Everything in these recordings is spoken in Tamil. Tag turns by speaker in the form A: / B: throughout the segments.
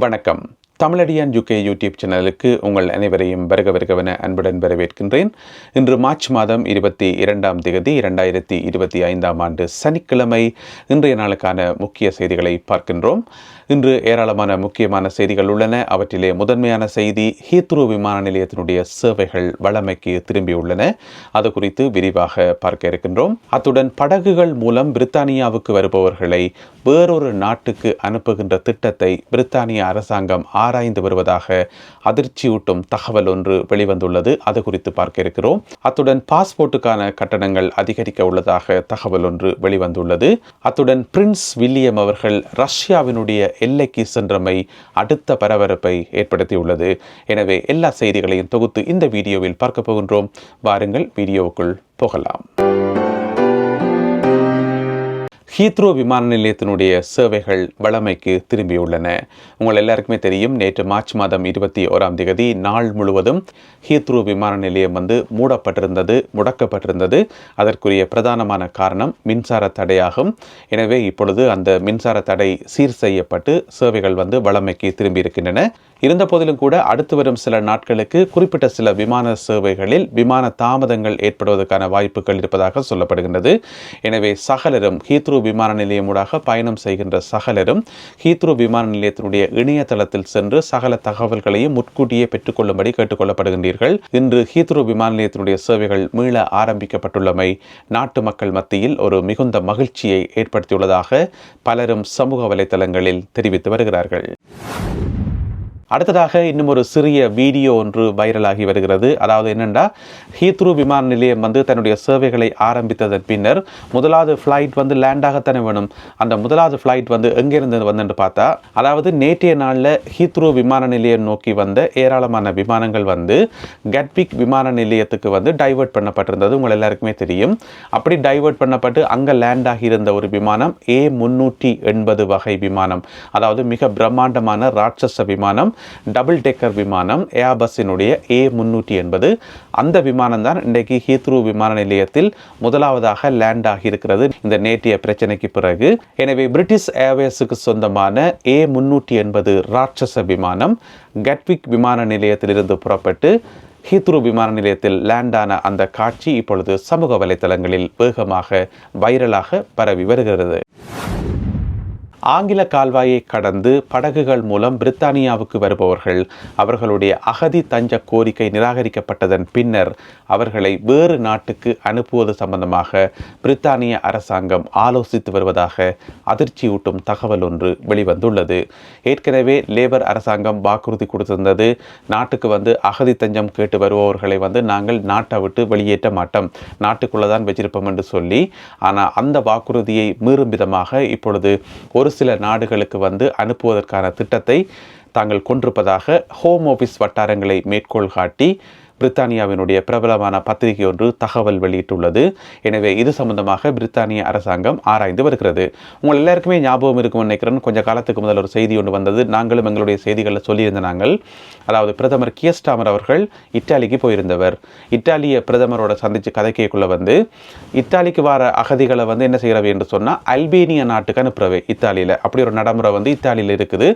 A: வணக்கம். தமிழடியான் யூகே யூடியூப் சேனலுக்கு உங்கள் அனைவரையும் வருக வருகவென அன்புடன் வரவேற்கின்றேன். இன்று மார்ச் மாதம் இருபத்தி இரண்டாம் தேதி இரண்டாயிரத்தி இருபத்தி ஐந்தாம் ஆண்டு சனிக்கிழமை இன்றைய நாளுக்கான முக்கிய செய்திகளை பார்க்கின்றோம். இன்று ஏராளமான முக்கியமான செய்திகள் உள்ளன. அவற்றிலே முதன்மையான செய்தி ஹீத்ரூ விமான நிலையத்தினுடைய சேவைகள் வளமைக்கு திரும்பியுள்ளன. அது குறித்து விரிவாக பார்க்க இருக்கின்றோம். அத்துடன் படகுகள் மூலம் பிரித்தானியாவுக்கு வருபவர்களை வேறொரு நாட்டுக்கு அனுப்புகின்ற திட்டத்தை பிரித்தானிய அரசாங்கம் ஆராய்ந்து வருவதாக அதிர்ச்சியூட்டும் தகவல் ஒன்று வெளிவந்துள்ளது. அது குறித்து பார்க்க இருக்கிறோம். அத்துடன் பாஸ்போர்ட்டுக்கான கட்டணங்கள் அதிகரிக்க உள்ளதாக தகவல் ஒன்று வெளிவந்துள்ளது. அத்துடன் பிரின்ஸ் வில்லியம் அவர்கள் ரஷ்யாவினுடைய எல்லைக்கு சென்றமை அடுத்த பரபரப்பை ஏற்படுத்தியுள்ளது. எனவே எல்லா செய்திகளையும் தொகுத்து இந்த வீடியோவில் பார்க்க போகின்றோம். வாருங்கள் வீடியோவுக்குள் போகலாம். ஹீத்ரோ விமான நிலையத்தினுடைய சேவைகள் வளமைக்கு திரும்பியுள்ளன. உங்கள் எல்லாருக்குமே தெரியும் நேற்று மார்ச் மாதம் இருபத்தி ஓராம் தேதி நாள் முழுவதும் ஹீத்ரோ விமான நிலையம் வந்து மூடப்பட்டிருந்தது முடக்கப்பட்டிருந்தது. அதற்குரிய பிரதானமான காரணம் மின்சார தடையாகும். எனவே இப்பொழுது அந்த மின்சார தடை சீர் செய்யப்பட்டு சேவைகள் வந்து வளமைக்கு திரும்பி இருக்கின்றன இருந்த போதிலும் கூட அடுத்து வரும் சில நாட்களுக்கு குறிப்பிட்ட சில விமான சேவைகளில் விமான தாமதங்கள் ஏற்படுவதற்கான வாய்ப்புகள் இருப்பதாக சொல்லப்படுகின்றது. எனவே சகலரும் ஹீத்ரூ விமான நிலையமூடாக பயணம் செய்கின்ற சகலரும் ஹீத்ரூ விமான நிலையத்தினுடைய இணையதளத்தில் சென்று சகல தகவல்களையும் முன்கூட்டியே பெற்றுக்கொள்ளும்படி கேட்டுக்கொள்ளப்படுகின்றீர்கள். இன்று ஹீத்ரூ விமான நிலையத்தினுடைய சேவைகள் மீள ஆரம்பிக்கப்பட்டுள்ளமை நாட்டு மக்கள் மத்தியில் ஒரு மிகுந்த மகிழ்ச்சியை ஏற்படுத்தியுள்ளதாக பலரும் சமூக வலைதளங்களில் தெரிவித்து வருகிறார்கள். அடுத்ததாக இன்னும் ஒரு சிறிய வீடியோ ஒன்று வைரலாகி வருகிறது. அதாவது என்னென்னா ஹீத்ரூ விமான நிலையம் வந்து தன்னுடைய சேவைகளை ஆரம்பித்ததன் பின்னர் முதலாவது ஃப்ளைட் வந்து லேண்டாகத்தானே வேணும். அந்த முதலாவது ஃப்ளைட் வந்து எங்கேருந்து வந்துன்னு பார்த்தா அதாவது நேற்றைய நாளில் ஹீத்ரூ விமான நிலையம் நோக்கி வந்த ஏராளமான விமானங்கள் வந்து கட்பிக் விமான நிலையத்துக்கு வந்து டைவர்ட் பண்ணப்பட்டிருந்தது. உங்கள் எல்லாருக்குமே தெரியும். அப்படி டைவர்ட் பண்ணப்பட்டு அங்கே லேண்ட் ஆகியிருந்த ஒரு விமானம் ஏ முன்னூற்றி எண்பது வகை விமானம். அதாவது மிக பிரம்மாண்டமான ராட்சச விமானம். டபுள் டெக்கர் விமானம் ஏர்பஸ்ஸினுடைய ஏ முன்னூற்றி எண்பது. அந்த விமானம் தான் இன்றைக்கு ஹீத்ரூ விமான நிலையத்தில் முதலாவதாக லேண்ட் ஆகியிருக்கிறது. இந்த நேற்றைய பிரச்சனைக்கு பிறகு எனவே பிரிட்டிஷ் ஏர்வேஸுக்கு சொந்தமான ஏ முன்னூற்றி எண்பது ராட்சச விமானம் கட்விக் விமான நிலையத்திலிருந்து புறப்பட்டு ஹீத்ரூ விமான நிலையத்தில் லேண்டான அந்த காட்சி இப்பொழுது சமூக வலைத்தளங்களில் வேகமாக வைரலாக பரவி வருகிறது. ஆங்கில கால்வாயை கடந்து படகுகள் மூலம் பிரித்தானியாவுக்கு வருபவர்கள் அவர்களுடைய அகதி தஞ்ச கோரிக்கை நிராகரிக்கப்பட்டதன் பின்னர் அவர்களை வேறு நாட்டுக்கு அனுப்புவது சம்பந்தமாக பிரித்தானிய அரசாங்கம் ஆலோசித்து வருவதாக அதிர்ச்சியூட்டும் தகவல் ஒன்று வெளிவந்துள்ளது. ஏற்கனவே லேபர் அரசாங்கம் வாக்குறுதி கொடுத்திருந்தது நாட்டுக்கு வந்து அகதி தஞ்சம் கேட்டு வருபவர்களை வந்து நாங்கள் நாட்டை விட்டு வெளியேற்ற மாட்டோம் நாட்டுக்குள்ளே தான் வச்சிருப்போம் என்று சொல்லி ஆனால் அந்த வாக்குறுதியை மீறும் விதமாக இப்பொழுது ஒரு சில நாடுகளுக்கு வந்து அனுப்புவதற்கான திட்டத்தை தாங்கள் கொண்டிருப்பதாக ஹோம் ஆஃபீஸ் வட்டாரங்களை மேற்கோள் காட்டி பிரித்தானியாவினுடைய பிரபலமான பத்திரிகை ஒன்று தகவல் வெளியிட்டுள்ளது. எனவே இது சம்பந்தமாக பிரித்தானிய அரசாங்கம் ஆராய்ந்து வருகிறது. உங்கள் எல்லாருக்குமே ஞாபகம் இருக்கும் நினைக்கிறேன். கொஞ்சம் காலத்துக்கு முதல் ஒரு செய்தி ஒன்று வந்தது. நாங்களும் எங்களுடைய செய்திகளில் சொல்லியிருந்த நாங்கள். அதாவது பிரதமர் கியஸ்டாமர் அவர்கள் இத்தாலிக்கு போயிருந்தவர். இத்தாலிய பிரதமரோட சந்தித்து கதைக்கைக்குள்ள வந்து இத்தாலிக்கு வர அகதிகளை வந்து என்ன செய்கிறவை என்று சொன்னால் அல்பேனிய நாட்டுக்கு அனுப்புறவை இத்தாலியில். அப்படி ஒரு நடைமுறை வந்து இத்தாலியில் இருக்குது.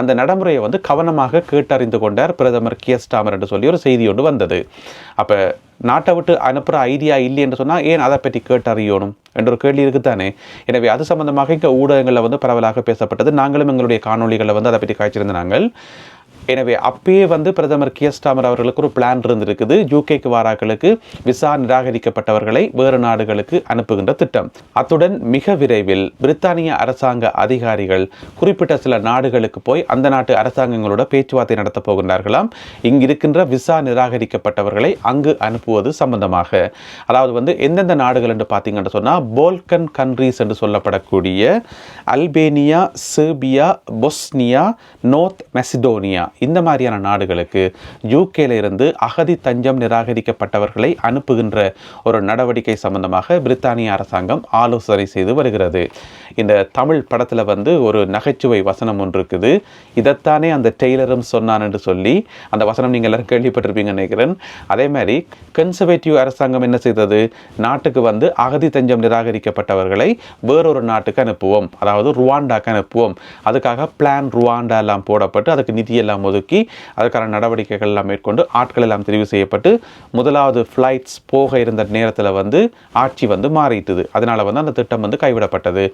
A: அந்த நடைமுறையை வந்து கவனமாக கேட்டறிந்து கொண்டார் பிரதமர் கியஸ்டாமர் என்று சொல்லி ஒரு செய்தி ஒன்று வந்தது. அப்போ நாட்டை விட்டு அனுப்புகிற ஐடியா இல்லை என்று சொன்னால் ஏன் அதை பற்றி கேட்டறியணும் என்ற ஒரு கேள்வி இருக்குத்தானே எனவே அது சம்பந்தமாக இங்கே ஊடகங்களில் வந்து பரவலாக பேசப்பட்டது. நாங்களும் எங்களுடைய காணொலிகளை வந்து அதை பற்றி காய்ச்சிருந்த நாங்கள். எனவே அப்பயே வந்து பிரதமர் கியஸ்டாமர் அவர்களுக்கு ஒரு பிளான் இருந்திருக்குது. யூகேக்கு வாராக்களுக்கு விசா நிராகரிக்கப்பட்டவர்களை வேறு நாடுகளுக்கு அனுப்புகின்ற திட்டம். அத்துடன் மிக விரைவில் பிரித்தானிய அரசாங்க அதிகாரிகள் குறிப்பிட்ட சில நாடுகளுக்கு போய் அந்த நாட்டு அரசாங்கங்களோட பேச்சுவார்த்தை நடத்தப் போகின்றார்களாம். இங்கு இருக்கின்ற விசா நிராகரிக்கப்பட்டவர்களை அங்கு அனுப்புவது சம்பந்தமாக. அதாவது வந்து எந்தெந்த நாடுகள் என்று பார்த்தீங்கன்னு சொன்னால் போல்கன் கண்ட்ரீஸ் என்று சொல்லப்படக்கூடிய Albania Serbia Bosnia North Macedonia இந்த மாதிரியான நாடுகளுக்கு யூகேல இருந்து அகதி தஞ்சம் நிராகரிக்கப்பட்டவர்களை அனுப்புகின்ற ஒரு நடவடிக்கை சம்பந்தமாக பிரித்தானிய அரசாங்கம் ஆலோசனை செய்து வருகிறது. இந்த தமிழ் படத்தில் வந்து ஒரு நகைச்சுவை வசனம் ஒன்று இருக்குது. இதைத்தானே அந்த டெய்லரும் சொன்னான் என்று சொல்லி அந்த வசனம் நீங்கள் எல்லாரும் கேள்விப்பட்டிருப்பீங்கன்னு நினைக்கிறேன். அதே மாதிரி கன்சர்வேட்டிவ் அரசாங்கம் என்ன செய்தது? நாட்டுக்கு வந்து அகதி தஞ்சம் நிராகரிக்கப்பட்டவர்களை வேறொரு நாட்டுக்கு அனுப்புவோம். அதாவது ருவாண்டாக்கு அனுப்புவோம். அதுக்காக பிளான் ருவாண்டா எல்லாம் போடப்பட்டு அதுக்கு நிதியெல்லாம் ஒதுக்கி அதுக்கான நடவடிக்கைகள் எல்லாம் மேற்கொண்டு ஆட்கள் எல்லாம் தெரிவு செய்யப்பட்டு முதலாவது ஃப்ளைட்ஸ் போக இருந்த நேரத்தில் வந்து ஆட்சி வந்து மாறிட்டுது. அதனால் வந்து அந்த திட்டம் வந்து கைவிடப்பட்டது.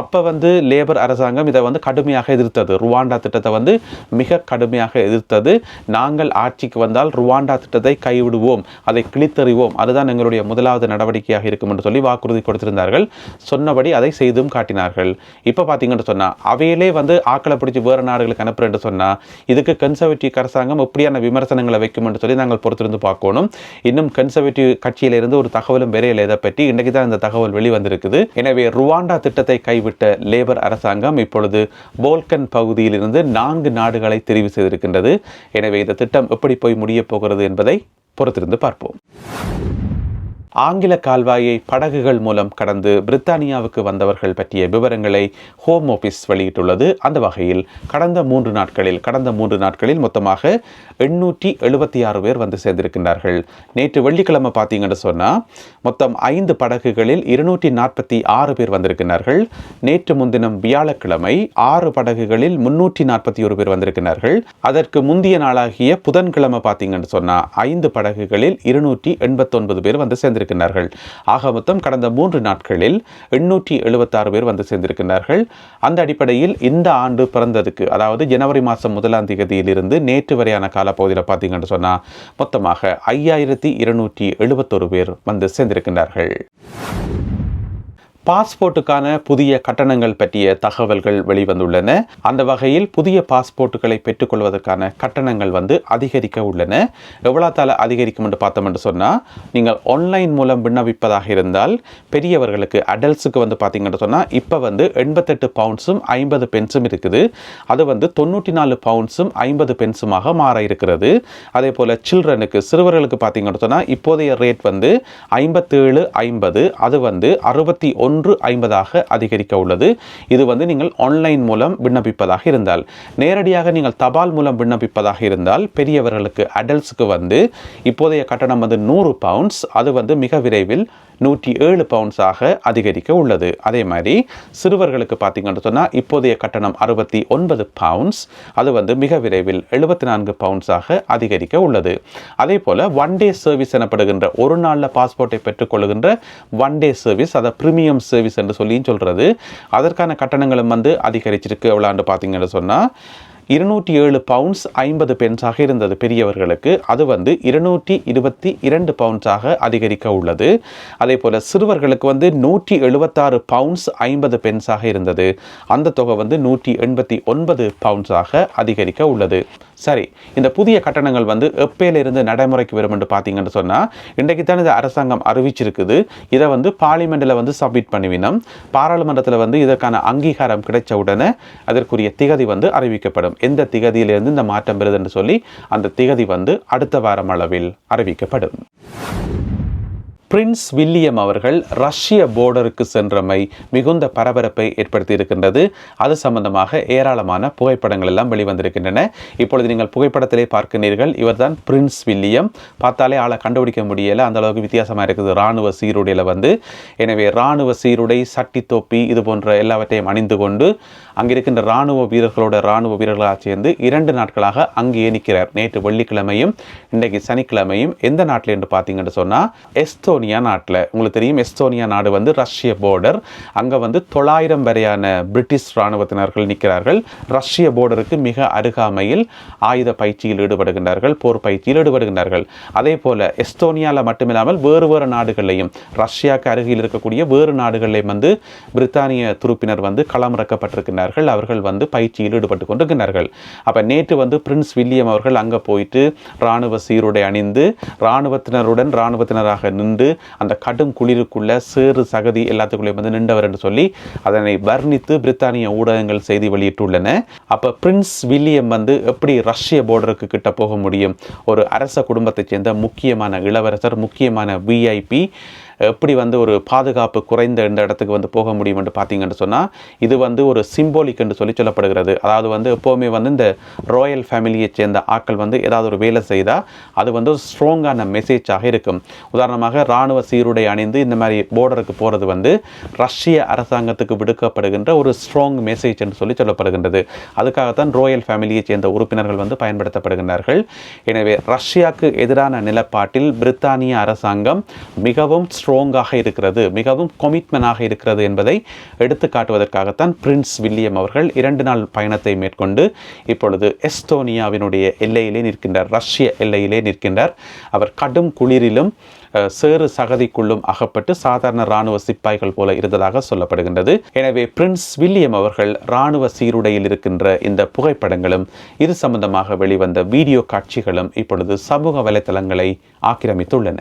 A: அப்போ வந்து லேபர் அரசாங்கம் இதை வந்து கடுமையாக எதிர்த்தது. ருவாண்டா திட்டத்தை வந்து மிக கடுமையாக எதிர்த்தது. நாங்கள் ஆட்சிக்கு வந்தால் ருவாண்டா திட்டத்தை கைவிடுவோம். அதை கிழித்தறிவோம். அதுதான் எங்களுடைய முதலாவது நடவடிக்கையாக இருக்கும் என்று சொல்லி வாக்குறுதி கொடுத்திருந்தார்கள். சொன்னபடி அதை செய்தும் காட்டினார்கள். இப்போ பார்த்தீங்கன்னு சொன்னால் அவையிலே வந்து ஆக்களை பிடிச்சி வேறு நாடுகளுக்கு அனுப்புறேன்னு சொன்னால் இதுக்கு கன்சர்வேட்டிவ் அரசாங்கம் எப்படியான விமர்சனங்களை வைக்கும் என்று சொல்லி நாங்கள் பொறுத்திருந்து பார்க்கணும். இன்னும் கன்சர்வேட்டிவ் கட்சியிலிருந்து ஒரு தகவலும் விரையில் இதை பற்றி இன்றைக்கு தான் இந்த தகவல் வெளிவந்திருக்குது. எனவே ருவாண்டா திட்டத்தை கைவிட்ட லேபர் அரசாங்கம் இப்பொழுது போல்கன் பகுதியிலிருந்து நான்கு நாடுகளை தெரிவு செய்திருக்கின்றது. எனவே இந்த திட்டம் எப்படி போய் முடியப் போகிறது என்பதை பொறுத்திருந்து பார்ப்போம். ஆங்கில கால்வாயை படகுகள் மூலம் கடந்து பிரித்தானியாவுக்கு வந்தவர்கள் பற்றிய விவரங்களை ஹோம் ஆஃபீஸ் வெளியிட்டுள்ளது. அந்த வகையில் கடந்த மூன்று நாட்களில் கடந்த மூன்று நாட்களில் மொத்தமாக எண்ணூற்றி எழுபத்தி ஆறு பேர் வந்து சேர்ந்திருக்கின்றார்கள். நேற்று வெள்ளிக்கிழமை பார்த்தீங்கன்னு சொன்னால் மொத்தம் ஐந்து படகுகளில் இருநூற்றி நாற்பத்தி ஆறு பேர் வந்திருக்கிறார்கள் நேற்று முன்தினம் வியாழக்கிழமை ஆறு படகுகளில் முன்னூற்றி நாற்பத்தி ஒரு பேர் வந்திருக்கிறார்கள் அதற்கு முந்தைய நாளாகிய புதன்கிழமை பார்த்தீங்கன்னு சொன்னால் ஐந்து படகுகளில் இருநூற்றி எண்பத்தொன்பது பேர் வந்து சேர்ந்திருக்கிறார்கள் ஆக மொத்தம் கடந்த மூன்று நாட்களில் எண்ணூற்றி எழுபத்தாறு பேர் வந்து சேர்ந்திருக்கிறார்கள் அந்த அடிப்படையில் இந்த ஆண்டு பிறந்ததுக்கு அதாவது ஜனவரி மாதம் முதலாம் தேதியிலிருந்து நேற்று வரையான காலப்பகுதியில் பார்த்தீங்கன்னு சொன்னால் மொத்தமாக ஐயாயிரத்தி இருநூற்றி எழுபத்தொரு பேர் வந்து சேர்ந்திருக்கின்றார்கள். பாஸ்போர்ட்டுக்கான புதிய கட்டணங்கள் பற்றிய தகவல்கள் வெளிவந்துள்ளன. அந்த வகையில் புதிய பாஸ்போர்ட்டுகளை பெற்றுக்கொள்வதற்கான கட்டணங்கள் வந்து அதிகரிக்க உள்ளன. எவ்வளோத்தால அதிகரிக்கும் என்று பார்த்தோம் என்று சொன்னால் நீங்கள் ஆன்லைன் மூலம் விண்ணப்பிப்பதாக இருந்தால் பெரியவர்களுக்கு அடல்ட்ஸுக்கு வந்து பார்த்தீங்கன்னு சொன்னால் இப்போ வந்து எண்பத்தெட்டு பவுண்ட்ஸும் ஐம்பது பென்ஸும் இருக்குது. அது வந்து தொண்ணூற்றி நாலு பவுண்ட்ஸும் ஐம்பது பென்ஸுமாக மாற இருக்கிறது. அதே போல் சில்ட்ரனுக்கு சிறுவர்களுக்கு பார்த்தீங்கன்னு சொன்னால் இப்போதைய ரேட் வந்து ஐம்பத்தேழு ஐம்பது அது வந்து அறுபத்தி ஒன்று ஐம்பதாக அதிகரிக்க உள்ளது. இது வந்து நீங்கள் ஆன்லைன் மூலம் விண்ணப்பிப்பதாக இருந்தால். நேரடியாக நீங்கள் தபால் மூலம் விண்ணப்பிப்பதாக இருந்தால் பெரியவர்களுக்கு அடல்ட்ஸுக்கு வந்து இப்போதைய கட்டணம் வந்து நூறு பவுண்ட்ஸ் அது வந்து மிக விரைவில் நூற்றி ஏழு பவுண்ட்ஸாக அதிகரிக்க உள்ளது. அதே மாதிரி சிறுவர்களுக்கு பார்த்தீங்கன்னு சொன்னால் இப்போதைய கட்டணம் அறுபத்தி ஒன்பது பவுண்ட்ஸ் அது வந்து மிக விரைவில் எழுபத்தி நான்கு பவுண்ட்ஸாக அதிகரிக்க உள்ளது. அதே போல் ஒன் டே சர்வீஸ் எனப்படுகின்ற ஒரு நாளில் பாஸ்போர்ட்டை பெற்றுக்கொள்கின்ற ஒன் டே சர்வீஸ் அதை ப்ரீமியம் சர்வீஸ் என்று சொல்லியும் சொல்கிறது அதற்கான கட்டணங்களும் வந்து அதிகரிச்சிருக்கு. எவ்வளோன்னு பார்த்தீங்கன்னு சொன்னால் இருநூற்றி ஏழு பவுண்ட்ஸ் ஐம்பது பென்ஸாக இருந்தது பெரியவர்களுக்கு. அது வந்து இருநூற்றி இருபத்தி இரண்டு பவுண்ட்ஸாக அதிகரிக்க உள்ளது. அதே போல் சிறுவர்களுக்கு வந்து நூற்றி எழுபத்தாறு பவுண்ட்ஸ் ஐம்பது பென்ஸாக இருந்தது. அந்த தொகை வந்து நூற்றி எண்பத்தி ஒன்பது பவுண்ட்ஸாக அதிகரிக்க உள்ளது. சரி இந்த புதிய கட்டணங்கள் வந்து எப்பயிலிருந்து நடைமுறைக்கு வரும் என்று பார்த்தீங்கன்னு சொன்னால் இன்றைக்கு தான் இந்த அரசாங்கம் அறிவிச்சிருக்குது. இதை வந்து பார்லிமெண்ட்டில் வந்து சப்மிட் பண்ணிவினோம். பாராளுமன்றத்தில் வந்து இதற்கான அங்கீகாரம் கிடைச்ச உடனே அதற்குரிய திகதி வந்து அறிவிக்கப்படும். எந்த திகதியிலிருந்து இந்த மாற்றம் பெறுதுன்னு சொல்லி அந்த திகதி வந்து அடுத்த வாரம் அளவில் அறிவிக்கப்படும். பிரின்ஸ் வில்லியம் அவர்கள் ரஷ்ய போர்டருக்கு சென்றமை மிகுந்த பரபரப்பை ஏற்படுத்தி இருக்கின்றது அது சம்பந்தமாக ஏராளமான புகைப்படங்கள் எல்லாம் வெளிவந்திருக்கின்றன. இப்பொழுது நீங்கள் புகைப்படத்திலே பார்க்கிறீர்கள் இவர்தான் பிரின்ஸ் வில்லியம். பார்த்தாலே ஆளை கண்டுபிடிக்க முடியல. அந்த அளவுக்கு வித்தியாசமாக இருக்குது. இராணுவ சீருடையில் வந்து. எனவே இராணுவ சீருடை சட்டி தொப்பி இது போன்ற எல்லாவற்றையும் அணிந்து கொண்டு அங்கே இருக்கின்ற இராணுவ வீரர்களோட இராணுவ வீரர்களாக சேர்ந்து இரண்டு நாட்களாக அங்கேயே நிற்கிறார். நேற்று வெள்ளிக்கிழமையும் இன்றைக்கு சனிக்கிழமையும். எந்த நாட்டில் என்று பார்த்தீங்கன்னு சொன்னால் எஸ்தோனி எஸ்தோனியா நாட்டில் உங்களுக்கு தெரியும் எஸ்தோனியா நாடு வந்து ரஷ்ய போர்டர் அங்கே வந்து தொள்ளாயிரம் வரையான பிரிட்டிஷ் இராணுவத்தினர்கள் நிற்கிறார்கள். ரஷ்ய போர்டருக்கு மிக அருகாமையில் ஆயுத பயிற்சியில் ஈடுபடுகின்றார்கள் போர் பயிற்சியில் ஈடுபடுகின்றார்கள். அதே போல் எஸ்தோனியாவில் மட்டுமில்லாமல் வேறு வேறு நாடுகளிலையும் ரஷ்யாவுக்கு அருகில் இருக்கக்கூடிய வேறு நாடுகளிலையும் வந்து பிரித்தானிய துருப்பினர் வந்து களமிறக்கப்பட்டிருக்கின்றார்கள். அவர்கள் வந்து பயிற்சியில் ஈடுபட்டு கொண்டிருக்கிறார்கள் அப்போ நேற்று வந்து பிரின்ஸ் வில்லியம் அவர்கள் அங்கே போயிட்டு இராணுவ சீருடை அணிந்து இராணுவத்தினருடன் இராணுவத்தினராக நின்று அந்த கடும் குளிருக்குள்ள சேறு சகதி எல்லாத்துக்குள்ளேயும் வந்து நின்றவர் என்று சொல்லி அதனை வர்ணித்து பிரித்தானிய ஊடகங்கள் செய்தி வெளியிட்டுள்ளன. அப்போ பிரின்ஸ் வில்லியம் வந்து எப்படி ரஷ்ய போர்டருக்கு கிட்ட போக முடியும்? ஒரு அரச குடும்பத்தைச் சேர்ந்த முக்கியமான இளவரசர் முக்கியமான விஐபி எப்படி வந்து ஒரு பாதுகாப்பு குறைந்த இந்த இடத்துக்கு வந்து போக முடியும் என்று பார்த்தீங்கன்னு சொன்னால் இது வந்து ஒரு சிம்போலிக் என்று சொல்லி சொல்லப்படுகிறது. அதாவது வந்து எப்போவுமே வந்து இந்த ராயல் ஃபேமிலியை சேர்ந்த ஆட்கள் வந்து ஏதாவது ஒரு வேலை செய்தால் அது வந்து ஒரு ஸ்ட்ராங்கான மெசேஜாக இருக்கும். உதாரணமாக இராணுவ சீருடை அணிந்து இந்த மாதிரி போர்டருக்கு போகிறது வந்து ரஷ்ய அரசாங்கத்துக்கு விடுக்கப்படுகின்ற ஒரு ஸ்ட்ராங் மெசேஜ் என்று சொல்லி சொல்லப்படுகின்றது. அதுக்காகத்தான் ராயல் ஃபேமிலியை சேர்ந்த உறுப்பினர்கள் வந்து பயன்படுத்தப்படுகின்றார்கள். எனவே ரஷ்யாவுக்கு எதிரான நிலப்பாட்டில் பிரித்தானிய அரசாங்கம் மிகவும் ஸ்ட்ராங்காக இருக்கிறது மிகவும் கொமிட்மெண்டாக இருக்கிறது என்பதை எடுத்து காட்டுவதற்காகத்தான் பிரின்ஸ் வில்லியம் அவர்கள் இரண்டு நாள் பயணத்தை மேற்கொண்டு இப்பொழுது எஸ்தோனியாவினுடைய எல்லையிலே நிற்கின்றார் ரஷ்ய எல்லையிலே நிற்கின்றார். அவர் கடும் குளிரிலும் சேறு சகதிக்குள்ளும் அகப்பட்டு சாதாரண இராணுவ சிப்பாய்கள் போல இருந்ததாக சொல்லப்படுகின்றது. எனவே பிரின்ஸ் வில்லியம் அவர்கள் இராணுவ சீருடையில் இருக்கின்ற இந்த புகைப்படங்களும் இது சம்பந்தமாக வெளிவந்த வீடியோ காட்சிகளும் இப்பொழுது சமூக வலைதளங்களை ஆக்கிரமித்துள்ளன.